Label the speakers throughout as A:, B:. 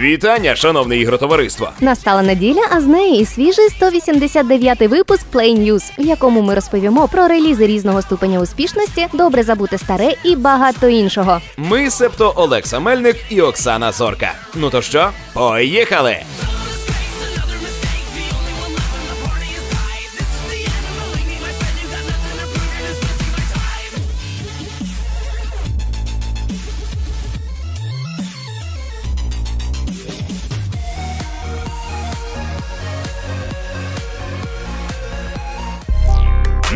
A: Вітання, шановне ігротовариство!
B: Настала неділя, а з неї і свіжий 189-й випуск Play News, в якому ми розповімо про релізи різного ступеня успішності, добре забути старе і багато іншого.
A: Ми, себто Олекса Мельник і Оксана Зорка. Ну то що, поїхали!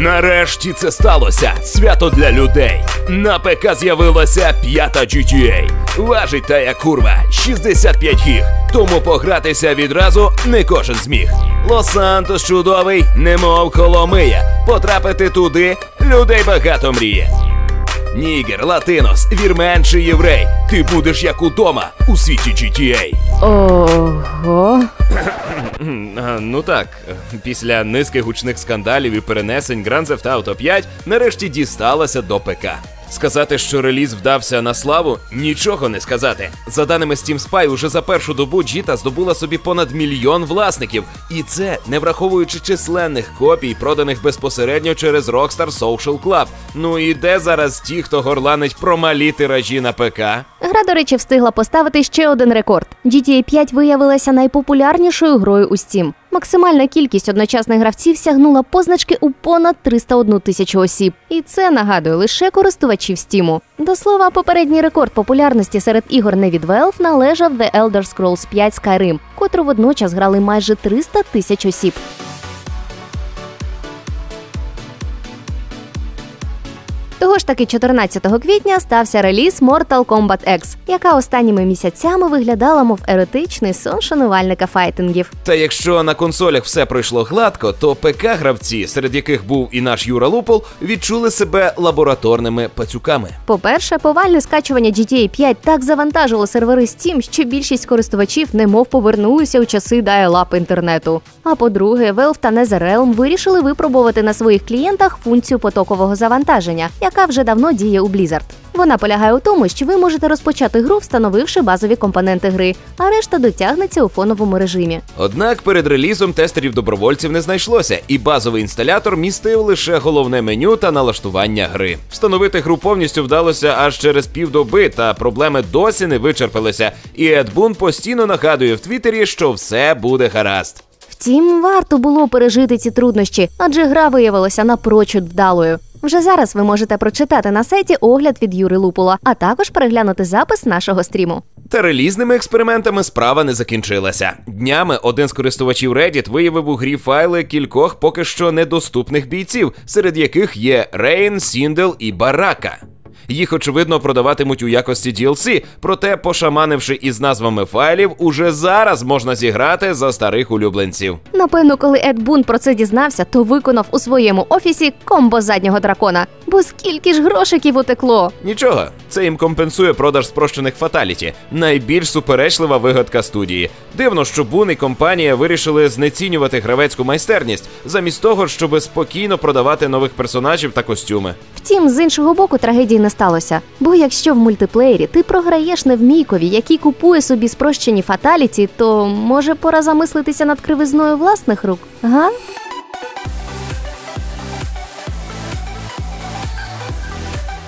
A: Нарешті це сталося. Свято для людей. На ПК з'явилася п'ята GTA. Важить та як курва 65 гіг. Тому погратися відразу не кожен зміг. Лос-Сантос чудовий, немов Коломия. Потрапити туди людей багато мріє. Нігер, латинос, вірмен чи єврей. Ти будеш як удома у світі GTA.
B: Ого.
A: Ну так, після низки гучних скандалів і перенесень Grand Theft Auto 5 нарешті дісталася до ПК. Сказати, що реліз вдався на славу, нічого не сказати. За даними Steam Spy, уже за першу добу Джіта здобула собі понад мільйон власників, і це не враховуючи численних копій, проданих безпосередньо через Rockstar Social Club. Ну і де зараз ті, хто горланить про малі тиражі на ПК?
B: Гра, до речі, встигла поставити ще один рекорд. GTA 5 виявилася найпопулярнішою грою у Steam. Максимальна кількість одночасних гравців сягнула позначки у понад 301 тисячу осіб. І це нагадує лише користувачів Steam. До слова, попередній рекорд популярності серед ігор не від Valve належав The Elder Scrolls 5 Skyrim, котру водночас грали майже 300 тисяч осіб. Того ж таки 14 квітня стався реліз Mortal Kombat X, яка останніми місяцями виглядала мов еротичний сон шанувальника файтингів.
A: Та якщо на консолях все пройшло гладко, то ПК-гравці, серед яких був і наш Юра Лупол, відчули себе лабораторними пацюками.
B: По-перше, повальне скачування GTA 5 так завантажило сервери Steam, що більшість користувачів немов повернулися у часи dial-up інтернету. А по-друге, Valve та NetherRealm вирішили випробувати на своїх клієнтах функцію потокового завантаження, яка вже давно діє у Blizzard. Вона полягає у тому, що ви можете розпочати гру, встановивши базові компоненти гри, а решта дотягнеться у фоновому режимі.
A: Однак перед релізом тестерів добровольців не знайшлося, і базовий інсталятор містив лише головне меню та налаштування гри. Встановити гру повністю вдалося аж через півдоби, та проблеми досі не вичерпалися. І Ед Бун постійно нагадує в Твіттері, що все буде гаразд.
B: Втім, варто було пережити ці труднощі, адже гра виявилася напрочуд вдалою. Вже зараз ви можете прочитати на сайті огляд від Юри Лупула, а також переглянути запис нашого стріму.
A: Та релізними експериментами справа не закінчилася. Днями один з користувачів Reddit виявив у грі файли кількох поки що недоступних бійців, серед яких є Рейн, Сіндел і Барака. Їх, очевидно, продаватимуть у якості DLC, проте, пошаманивши із назвами файлів, уже зараз можна зіграти за старих улюбленців.
B: Напевно, коли Ед Бун про це дізнався, то виконав у своєму офісі комбо заднього дракона. Бо скільки ж грошиків утекло?
A: Нічого, це їм компенсує продаж спрощених фаталіті, найбільш суперечлива вигадка студії. Дивно, що Бун і компанія вирішили знецінювати гравецьку майстерність, замість того, щоб спокійно продавати нових персонажів та костюми.
B: Втім, з іншого боку, трагедії не сталося. Бо якщо в мультиплеєрі ти програєш невмійкові, який купує собі спрощені фаталіті, то може пора замислитися над кривизною власних рук, га?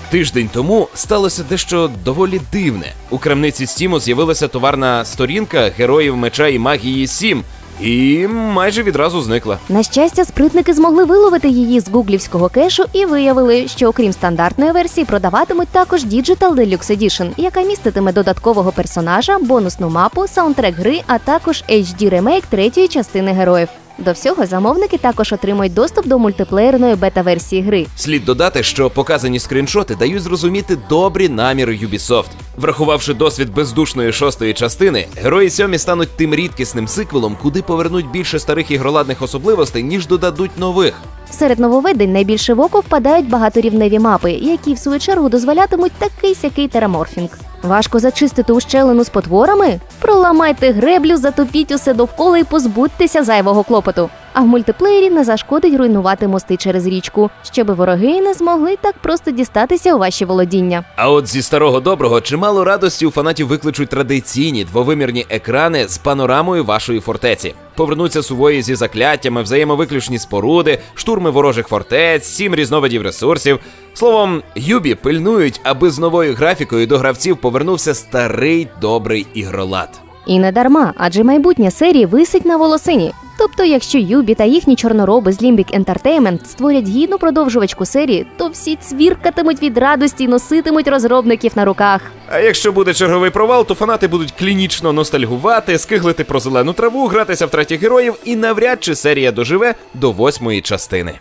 A: Тиждень тому сталося дещо доволі дивне. У крамниці Стіму з'явилася товарна сторінка героїв меча і магії 7, і майже відразу зникла.
B: На щастя, спритники змогли виловити її з гуглівського кешу і виявили, що окрім стандартної версії продаватимуть також Digital Deluxe Edition, яка міститиме додаткового персонажа, бонусну мапу, саундтрек гри, а також HD ремейк третьої частини героїв. До всього замовники також отримують доступ до мультиплеєрної бета-версії гри.
A: Слід додати, що показані скріншоти дають зрозуміти добрі наміри Ubisoft. Врахувавши досвід бездушної шостої частини, герої сьомі стануть тим рідкісним сиквелом, куди повернуть більше старих ігроладних особливостей, ніж додадуть нових.
B: Серед нововведень найбільше в око впадають багаторівневі мапи, які в свою чергу дозволятимуть такий сякий тераморфінг. Важко зачистити ущелину з потворами? Проламайте греблю, затопіть усе довкола і позбудьтеся зайвого клопоту. А в мультиплеєрі не зашкодить руйнувати мости через річку, щоб вороги не змогли так просто дістатися у ваші володіння.
A: А от зі старого доброго чимало радості у фанатів викличуть традиційні двовимірні екрани з панорамою вашої фортеці. Повернуться сувої зі закляттями, взаємовиключні споруди, штурми ворожих фортець, сім різновидів ресурсів. Словом, Юбі пильнують, аби з новою графікою до гравців повернувся старий добрий ігролад.
B: І не дарма, адже майбутнє серії висить на волосині. Тобто, якщо Юбі та їхні чорнороби з Limbic Entertainment створять гідну продовжувачку серії, то всі цвіркатимуть від радості і носитимуть розробників на руках.
A: А якщо буде черговий провал, то фанати будуть клінічно ностальгувати, скиглити про зелену траву, гратися в третіх героїв, і навряд чи серія доживе до восьмої частини.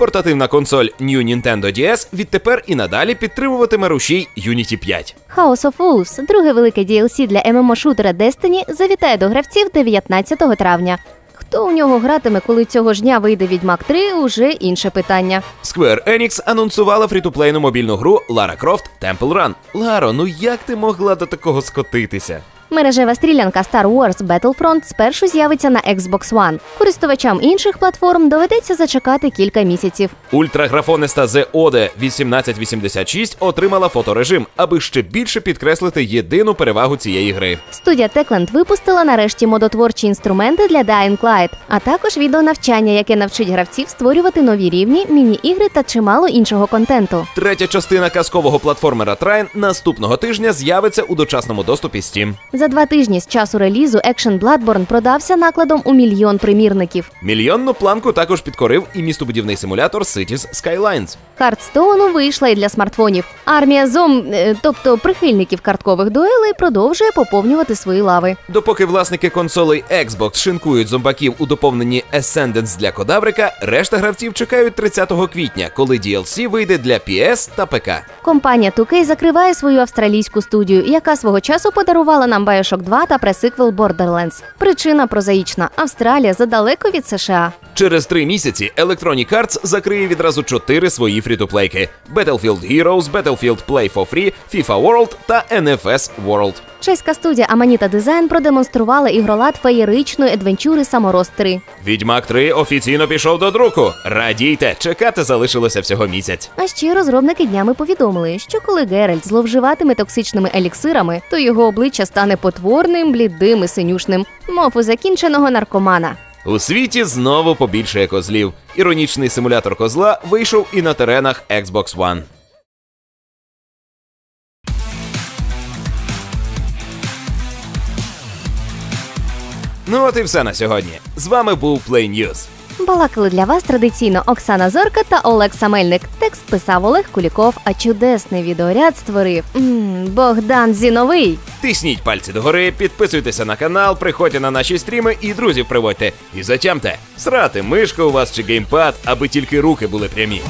A: Портативна консоль New Nintendo DS відтепер і надалі підтримуватиме рушій Unity 5.
B: House of Wolves, друге велике DLC для ММО-шутера Destiny, завітає до гравців 19 травня. Хто у нього гратиме, коли цього ж дня вийде Відьмак 3, уже інше питання.
A: Square Enix анонсувала фрітуплейну мобільну гру Lara Croft Temple Run. Ларо, ну як ти могла до такого скотитися?
B: Мережева стрілянка Star Wars Battlefront спершу з'явиться на Xbox One. Користувачам інших платформ доведеться зачекати кілька місяців.
A: Ультраграфониста The Ode 1886 отримала фоторежим, аби ще більше підкреслити єдину перевагу цієї гри.
B: Студія Techland випустила нарешті модотворчі інструменти для Dying Light, а також відеонавчання, яке навчить гравців створювати нові рівні, міні-ігри та чимало іншого контенту.
A: Третя частина казкового платформера Trine наступного тижня з'явиться у дочасному доступі Steam.
B: За два тижні з часу релізу Action Bloodborne продався накладом у мільйон примірників.
A: Мільйонну планку також підкорив і містобудівний симулятор Cities Skylines.
B: Хардстоуну вийшла і для смартфонів. Армія зом, е, тобто прихильників карткових дуелей, продовжує поповнювати свої лави.
A: Допоки власники консолей Xbox шинкують зомбаків у доповненні Ascendance для Кодаврика, решта гравців чекають 30 квітня, коли DLC вийде для PS та ПК.
B: Компанія 2K закриває свою австралійську студію, яка свого часу подарувала нам Bioshock 2 та пресиквел Borderlands. Причина прозаїчна: Австралія задалеко від США.
A: Через три місяці Electronic Arts закриє відразу чотири свої фрітуплейки: Battlefield Heroes, Battlefield Play for Free, FIFA World та NFS World.
B: Чеська студія Amanita Design продемонструвала ігролад феєричної адвенчури Саморост 3.
A: Відьмак 3 офіційно пішов до друку. Радійте, чекати залишилося всього місяць.
B: А ще розробники днями повідомили, що коли Геральт зловживатиме токсичними еліксирами, то його обличчя стане потворним, блідим і синюшним, мов у закінченого наркомана.
A: У світі знову побільшає козлів. Іронічний симулятор козла вийшов і на теренах Xbox One. Ну от і все на сьогодні. З вами був Play News.
B: Балакали для вас традиційно Оксана Зорка та Олег Самельник. Текст писав Олег Куліков, а чудесний відеоряд створив м, Богдан Зіновий.
A: Тисніть пальці догори, підписуйтеся на канал, приходьте на наші стріми і друзів приводьте. І затямте, срати мишка у вас чи геймпад, аби тільки руки були прямі.